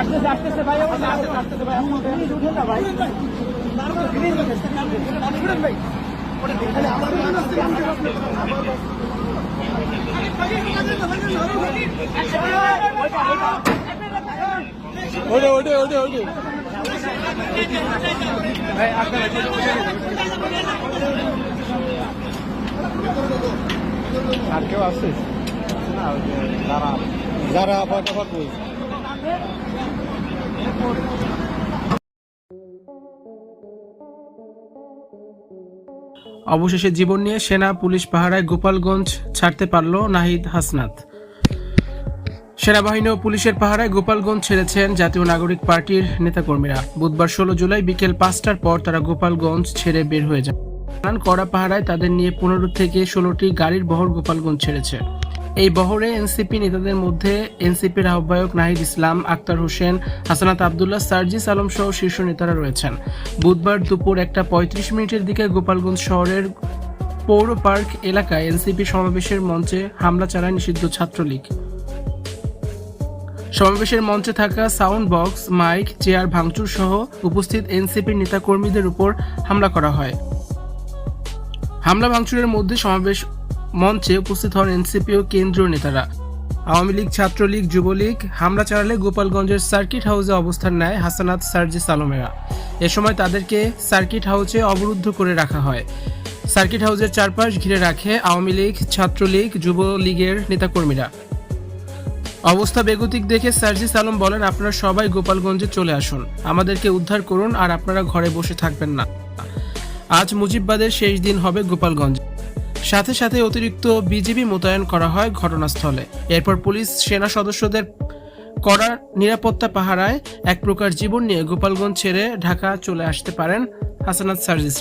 আসতেছে আসতেছে ভাই আসতেছে ভাই উঠেন না ভাই। ভাই ওঠে ওঠে ওঠে ওঠে আর কেউ আসছিস যারা যারা ফটাফট বল অবশেষে জীবন নিয়ে সেনা, পুলিশ পাহারায় গোপালগঞ্জ ছাড়তে পারল নাহিদ হাসনাত। সেনাবাহিনী ও পুলিশের পাহারায় গোপালগঞ্জ ছেড়েছেন জাতীয় নাগরিক পার্টির নেতাকর্মীরা। বুধবার ষোলো জুলাই বিকেল পাঁচটার পর তারা গোপালগঞ্জ ছেড়ে বের হয়ে যান। কড়া পাহারায় তাদের নিয়ে পনেরো থেকে ষোলোটি গাড়ির বহর গোপালগঞ্জ ছেড়েছে। এই বহরে এনসিপি নেতাদের মধ্যে এনসিপির আহ্বায়ক নাহিদ ইসলাম, আক্তার হোসেন, হাসানাত আবদুল্লাহ, সার্জিস আলম সহ শীর্ষ নেতারা রয়েছেন। বুধবার দুপুর একটা পঁয়ত্রিশ মিনিটের দিকে গোপালগঞ্জ শহরের পৌর পার্ক এলাকায় এনসিপি সমাবেশের মঞ্চে হামলা চালায় নিষিদ্ধ ছাত্রলীগ। সমাবেশের মঞ্চে থাকা সাউন্ড বক্স, মাইক, চেয়ার, ভাঙচুর সহ উপস্থিত এনসিপির নেতাকর্মীদের উপর হামলা করা হয়। হামলা ভাঙচুরের মধ্যে সমাবেশ মঞ্চে উপস্থিত হন এনসিপি ও কেন্দ্রীয় নেতারা। আওয়ামী লীগ, ছাত্রলীগ, যুবলীগ হামলা চালালে গোপালগঞ্জের সার্কিট হাউসে অবস্থান নেয় হাসানাত সার্জিস আলমেরা। এ সময় তাদেরকে সার্কিট হাউসে অবরুদ্ধ করে রাখা হয়। সার্কিট হাউসের চারপাশ ঘিরে রাখে আওয়ামী লীগ, ছাত্রলীগ, যুবলীগের নেতাকর্মীরা। অবস্থা বেগতিক দেখে সার্জিস আলম বলেন, আপনারা সবাই গোপালগঞ্জে চলে আসুন। আমাদেরকে উদ্ধার করুন আর আপনারা ঘরে বসে থাকবেন না। আজ মুজিববাদের শেষ দিন হবে গোপালগঞ্জ। সাথে সাথে অতিরিক্ত বিজিবি মোতায়েন করা হয় ঘটনাস্থলে। এরপর পুলিশ সেনা সদস্যদের কড়া নিরাপত্তা পাহারায় এক প্রকার জীবন নিয়ে গোপালগঞ্জ ছেড়ে ঢাকা চলে আসতে পারেন হাসানাত সার্জিসরা